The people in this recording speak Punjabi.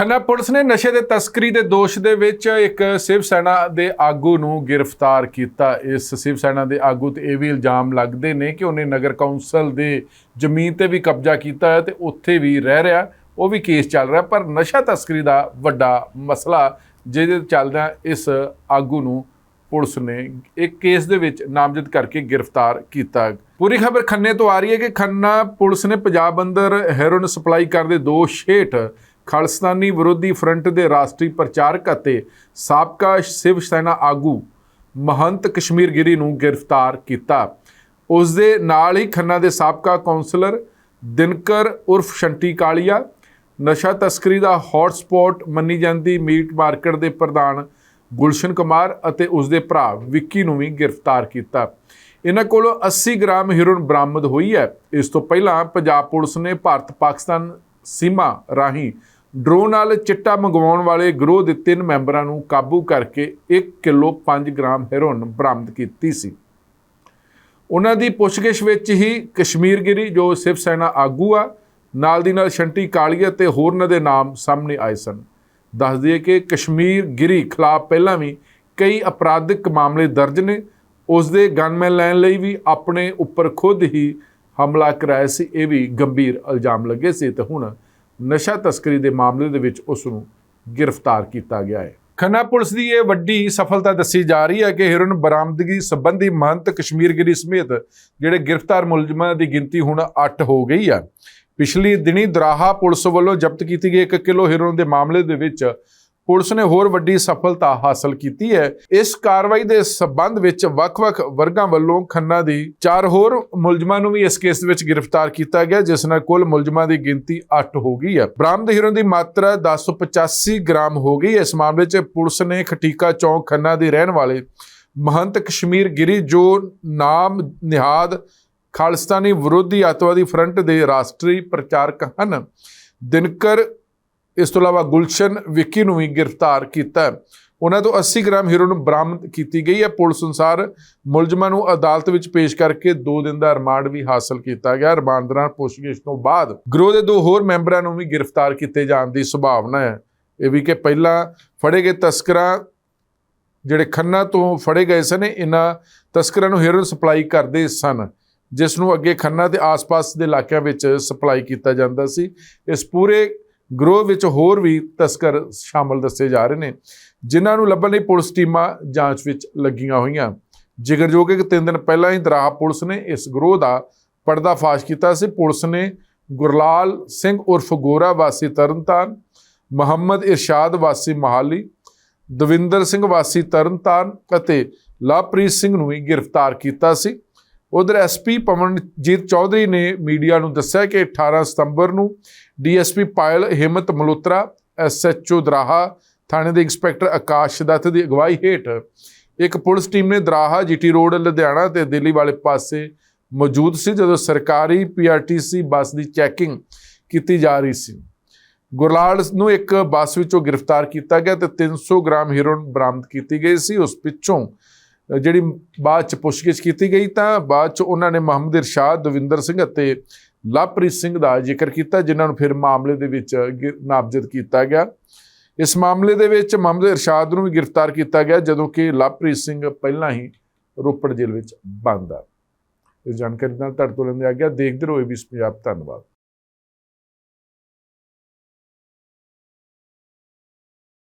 ਖੰਨਾ ਪੁਲਿਸ ਨੇ ਨਸ਼ੇ ਦੇ ਤਸਕਰੀ ਦੇ ਦੋਸ਼ ਦੇ ਵਿੱਚ ਇੱਕ ਸਿਵ ਸੈਨਾ ਦੇ ਆਗੂ ਨੂੰ ਗ੍ਰਿਫਤਾਰ ਕੀਤਾ। ਇਸ ਸਿਵ ਸੈਨਾ ਦੇ ਆਗੂ ਤੇ ਇਹ ਵੀ ਇਲਜ਼ਾਮ ਲੱਗਦੇ ਨੇ ਕਿ ਉਹਨੇ ਨਗਰ ਕੌਂਸਲ ਦੇ ਜ਼ਮੀਨ ਤੇ ਵੀ ਕਬਜ਼ਾ ਕੀਤਾ ਹੈ ਤੇ ਉੱਥੇ ਵੀ ਰਹਿ ਰਿਹਾ। ਉਹ ਵੀ ਕੇਸ ਚੱਲ ਰਿਹਾ, ਪਰ ਨਸ਼ਾ ਤਸਕਰੀ ਦਾ ਵੱਡਾ ਮਸਲਾ ਜਿਹਦੇ ਚੱਲਦਿਆਂ ਇਸ ਆਗੂ ਨੂੰ ਪੁਲਿਸ ਨੇ ਇੱਕ ਕੇਸ ਦੇ ਵਿੱਚ ਨਾਮਜ਼ਦ ਕਰਕੇ ਗ੍ਰਿਫਤਾਰ ਕੀਤਾ। ਪੂਰੀ ਖਬਰ ਖੰਨੇ ਤੋਂ ਆ ਰਹੀ ਹੈ ਕਿ ਖੰਨਾ ਪੁਲਿਸ ਨੇ ਪੰਜਾਬ ਅੰਦਰ ਹੈਰੋਇਨ ਸਪਲਾਈ ਕਰਦੇ ਦੋਸ਼ ਹੇਠ ਖਾਲਿਸਤਾਨੀ ਵਿਰੋਧੀ ਫਰੰਟ ਦੇ ਰਾਸ਼ਟਰੀ ਪ੍ਰਚਾਰਕ ਅਤੇ ਸਾਬਕਾ ਸਿਵ ਸੈਨਾ ਆਗੂ ਮਹੰਤ ਕਸ਼ਮੀਰ ਗਿਰੀ ਨੂੰ ਗ੍ਰਿਫਤਾਰ ਕੀਤਾ। ਉਸ ਦੇ ਨਾਲ ਹੀ ਖੰਨਾ ਦੇ ਸਾਬਕਾ ਕਾਉਂਸਲਰ ਦਿਨਕਰ ਉਰਫ ਸ਼ੰਟੀ ਕਾਲੀਆ, ਨਸ਼ਾ ਤਸਕਰੀ ਦਾ ਹੌਟ ਮੰਨੀ ਜਾਂਦੀ ਮੀਟ ਮਾਰਕੀਟ ਦੇ ਪ੍ਰਧਾਨ ਗੁਲਸ਼ਨ ਕੁਮਾਰ ਅਤੇ ਉਸ ਦੇ ਭਰਾ ਵਿੱਕੀ ਨੂੰ ਵੀ ਗ੍ਰਿਫਤਾਰ ਕੀਤਾ। ਇਹਨਾਂ ਕੋਲੋਂ 80 ਗ੍ਰਾਮ ਹੈਰੋਇਨ ਬਰਾਮਦ ਹੋਈ ਹੈ। ਇਸ ਤੋਂ ਪਹਿਲਾਂ ਪੰਜਾਬ ਪੁਲਿਸ ਨੇ ਭਾਰਤ ਪਾਕਿਸਤਾਨ ਸੀਮਾ ਰਾਹੀਂ ਡਰੋਨ ਨਾਲ ਚਿੱਟਾ ਮੰਗਵਾਉਣ ਵਾਲੇ ਗਰੋਹ ਦੇ ਤਿੰਨ ਮੈਂਬਰਾਂ ਨੂੰ ਕਾਬੂ ਕਰਕੇ 1 ਕਿਲੋ 5 ਗ੍ਰਾਮ ਹੈਰੋਇਨ ਬਰਾਮਦ ਕੀਤੀ ਸੀ। ਉਹਨਾਂ ਦੀ ਪੁੱਛਗਿੱਛ ਵਿੱਚ ਹੀ ਕਸ਼ਮੀਰ ਗਿਰੀ ਜੋ ਸਿਵ ਸੈਨਾ ਆਗੂ ਆ, ਨਾਲ ਦੀ ਨਾਲ ਸ਼ੰਟੀ ਕਾਲੀਆ ਤੇ ਹੋਰਨਾਂ ਦੇ ਨਾਮ ਸਾਹਮਣੇ ਆਏ ਸਨ। ਦੱਸ ਦਈਏ ਕਿ ਕਸ਼ਮੀਰ ਗਿਰੀ ਖਿਲਾਫ ਪਹਿਲਾਂ ਵੀ ਕਈ ਅਪਰਾਧਿਕ ਮਾਮਲੇ ਦਰਜ ਨੇ। ਉਸ ਦੇ ਗਨਮੈਨ ਲੈਣ ਲਈ ਵੀ ਆਪਣੇ ਉੱਪਰ ਖੁਦ ਹੀ ਹਮਲਾ ਕਰਾਇਆ ਸੀ, ਇਹ ਵੀ ਗੰਭੀਰ ਇਲਜ਼ਾਮ ਲੱਗੇ ਸੀ। ਤੇ ਹੁਣ ਨਸ਼ਾ ਤਸਕਰੀ ਦੇ ਮਾਮਲੇ ਦੇ ਵਿੱਚ ਉਸ ਨੂੰ ਗ੍ਰਿਫਤਾਰ ਕੀਤਾ ਗਿਆ ਹੈ। ਖੰਨਾ ਪੁਲਿਸ ਦੀ ਇਹ ਵੱਡੀ ਸਫਲਤਾ ਦੱਸੀ ਜਾ ਰਹੀ ਹੈ ਕਿ ਹੈਰੋਇਨ ਬਰਾਮਦਗੀ ਸੰਬੰਧੀ ਮਹੰਤ ਕਸ਼ਮੀਰਗਿਰੀ ਸਮੇਤ ਜਿਹੜੇ ਗ੍ਰਿਫਤਾਰ ਮੁਲਜ਼ਮਾਂ ਦੀ ਗਿਣਤੀ ਹੁਣ 8 ਹੋ ਗਈ ਆ। ਪਿਛਲੀ ਦਿਨੀ ਦਰਾਹਾ ਪੁਲਿਸ ਵੱਲੋਂ ਜ਼ਬਤ ਕੀਤੀ ਗਈ 1 ਕਿਲੋ ਹੈਰੋਇਨ ਦੇ ਮਾਮਲੇ ਦੇ ਵਿੱਚ ਪੁਲਿਸ ਨੇ ਹੋਰ ਵੱਡੀ ਸਫਲਤਾ ਹਾਸਲ ਕੀਤੀ ਹੈ। ਇਸ ਕਾਰਵਾਈ ਦੇ ਸਬੰਧ ਵਿੱਚ ਵੱਖ-ਵੱਖ ਵਰਗਾਂ ਵੱਲੋਂ ਖੰਨਾ ਦੀ ਚਾਰ ਹੋਰ ਮੁਲਜ਼ਮਾਂ ਨੂੰ ਵੀ ਇਸ ਕੇਸ ਵਿੱਚ ਗ੍ਰਿਫਤਾਰ ਕੀਤਾ ਗਿਆ, ਜਿਸ ਨਾਲ ਕੁੱਲ ਮੁਲਜ਼ਮਾਂ ਦੀ ਗਿਣਤੀ 8 ਹੋ ਗਈ ਹੈ। ਬਰਾਮਦ ਹੀਰੋਇਨ ਦੀ ਮਾਤਰਾ 1085 ਗ੍ਰਾਮ ਹੋ ਗਈ। ਹੈ ਇਸ ਮਾਮਲੇ 'ਚ ਪੁਲਿਸ ਨੇ ਖਟੀਕਾ ਚੌਂਕ ਖੰਨਾ ਦੇ ਰਹਿਣ ਵਾਲੇ ਮਹੰਤ ਕਸ਼ਮੀਰ ਗਿਰੀ, ਜੋ ਨਾਮ ਨਿਹਾਦ ਖਾਲਿਸਤਾਨੀ ਵਿਰੋਧੀ ਅੱਤਵਾਦੀ ਫਰੰਟ ਦੇ ਰਾਸ਼ਟਰੀ ਪ੍ਰਚਾਰਕ ਹਨ, ਦਿਨਕਰ ਇਸ ਤੋਂ ਇਲਾਵਾ ਗੁਲਸ਼ਨ ਵਿੱਕੀ ਨੂੰ ਵੀ ਗ੍ਰਿਫਤਾਰ ਕੀਤਾ ਹੈ। ਉਹਨਾਂ ਤੋਂ 80 ਗ੍ਰਾਮ ਹੈਰੋਇਨ ਬਰਾਮਦ ਕੀਤੀ ਗਈ ਹੈ। ਪੁਲਿਸ ਅਨੁਸਾਰ ਮੁਲਜ਼ਮਾਂ ਨੂੰ ਅਦਾਲਤ ਵਿੱਚ ਪੇਸ਼ ਕਰਕੇ 2 ਦਿਨ ਦਾ ਰਿਮਾਂਡ ਵੀ ਹਾਸਲ ਕੀਤਾ ਗਿਆ। ਰਿਮਾਂਡ ਦੌਰਾਨ ਪੁੱਛਗਿੱਛ ਤੋਂ ਬਾਅਦ ਗਰੋਹ ਦੇ ਦੋ ਹੋਰ ਮੈਂਬਰਾਂ ਨੂੰ ਵੀ ਗ੍ਰਿਫਤਾਰ ਕੀਤੇ ਜਾਣ ਦੀ ਸੰਭਾਵਨਾ ਹੈ। ਇਹ ਵੀ ਕਿ ਪਹਿਲਾਂ ਫੜੇ ਗਏ ਤਸਕਰਾਂ ਜਿਹੜੇ ਖੰਨਾ ਤੋਂ ਫੜੇ ਗਏ ਸਨ, ਇਹਨਾਂ ਤਸਕਰਾਂ ਨੂੰ ਹੈਰੋਇਨ ਸਪਲਾਈ ਕਰਦੇ ਸਨ, ਜਿਸ ਨੂੰ ਅੱਗੇ ਖੰਨਾ ਤੇ ਆਸ-ਪਾਸ ਦੇ ਇਲਾਕਿਆਂ ਵਿੱਚ ਸਪਲਾਈ ਕੀਤਾ ਜਾਂਦਾ ਸੀ। ਇਸ ਪੂਰੇ ਗਰੋਹ ਵਿੱਚ ਹੋਰ ਵੀ ਤਸਕਰ ਸ਼ਾਮਲ ਦੱਸੇ ਜਾ ਰਹੇ ਨੇ, ਜਿਨ੍ਹਾਂ ਨੂੰ ਲੱਭਣ ਲਈ ਪੁਲਿਸ ਟੀਮਾਂ ਜਾਂਚ ਵਿੱਚ ਲੱਗੀਆਂ ਹੋਈਆਂ। ਜ਼ਿਕਰਯੋਗ ਹੈ ਕਿ ਤਿੰਨ ਦਿਨ ਪਹਿਲਾਂ ਹੀ ਦਰਾਹਾ ਪੁਲਿਸ ਨੇ ਇਸ ਗਰੋਹ ਦਾ ਪਰਦਾਫਾਸ਼ ਕੀਤਾ ਸੀ। ਪੁਲਿਸ ਨੇ ਗੁਰਲਾਲ ਸਿੰਘ ਉਰਫ ਗੋਰਾ ਵਾਸੀ ਤਰਨਤਾਰਨ, ਮੁਹੰਮਦ ਇਰਸ਼ਾਦ ਵਾਸੀ ਮਹਾਲੀ, ਦਵਿੰਦਰ ਸਿੰਘ ਵਾਸੀ ਤਰਨਤਾਰਨ ਅਤੇ ਲਵਪ੍ਰੀਤ ਸਿੰਘ ਨੂੰ ਵੀ ਗ੍ਰਿਫਤਾਰ ਕੀਤਾ ਸੀ। ਉਧਰ ਐਸਪੀ ਪਵਨਜੀਤ ਚੌਧਰੀ ਨੇ ਮੀਡੀਆ ਨੂੰ ਦੱਸਿਆ ਕਿ 18 ਸਤੰਬਰ ਨੂੰ ਡੀਐਸਪੀ ਪਾਇਲ ਹਿੰਮਤ ਮਲੋਤਰਾ ਐਸਐਚਓ ਦਰਾਹਾ, ਥਾਣੇ ਦੇ ਇੰਸਪੈਕਟਰ ਆਕਾਸ਼ ਦੱਤ ਦੀ ਅਗਵਾਈ ਹੇਠ ਇੱਕ ਪੁਲਿਸ ਟੀਮ ਨੇ ਦਰਾਹਾ, ਜੀਟੀ ਰੋਡ, ਲੁਧਿਆਣਾ ਤੇ ਦਿੱਲੀ ਵਾਲੇ ਪਾਸੇ ਮੌਜੂਦ ਸੀ, ਜਦੋਂ ਸਰਕਾਰੀ ਪੀਆਰਟੀਸੀ ਬੱਸ ਦੀ ਚੈਕਿੰਗ ਕੀਤੀ ਜਾ ਰਹੀ ਸੀ। ਗੁਰਲਾਲ ਨੂੰ ਇੱਕ ਬੱਸ ਵਿੱਚੋਂ ਗ੍ਰਿਫਤਾਰ ਕੀਤਾ ਗਿਆ ਤੇ 300 ਗ੍ਰਾਮ ਹੀਰੋਇਨ ਬਰਾਮਦ ਕੀਤੀ ਗਈ ਸੀ। ਉਸ ਪਿੱਛੋਂ ਜਿਹੜੀ ਬਾਅਦ ਚ ਪੁੱਛਗਿੱਛ ਕੀਤੀ ਗਈ ਤਾਂ ਬਾਅਦ ਚ ਉਹਨਾਂ ਨੇ ਮੁਹੰਮਦ ਇਰਸ਼ਾਦ, ਦਵਿੰਦਰ ਸਿੰਘ ਅਤੇ ਲਵਪ੍ਰੀਤ ਸਿੰਘ ਦਾ ਜ਼ਿਕਰ ਕੀਤਾ, ਜਿਨ੍ਹਾਂ ਨੂੰ ਫਿਰ ਮਾਮਲੇ ਦੇ ਵਿੱਚ ਗਿ- ਨਾਮਜ਼ਦ ਕੀਤਾ ਗਿਆ। ਇਸ ਮਾਮਲੇ ਦੇ ਵਿੱਚ ਮੁਹੰਮਦ ਇਰਸ਼ਾਦ ਨੂੰ ਵੀ ਗ੍ਰਿਫਤਾਰ ਕੀਤਾ ਗਿਆ, ਜਦੋਂ ਕਿ ਲਵਪ੍ਰੀਤ ਸਿੰਘ ਪਹਿਲਾਂ ਹੀ ਰੋਪੜ ਜੇਲ੍ਹ ਵਿੱਚ ਬੰਦ ਆ। ਇਹ ਜਾਣਕਾਰੀ ਨਾਲ ਤੁਹਾਡੇ ਤੋਂ ਲੈਂਦੇ ਆ ਗਿਆ। ਦੇਖਦੇ ਰਹੋ ਏਬੀਐਸ ਪੰਜਾਬ। ਧੰਨਵਾਦ।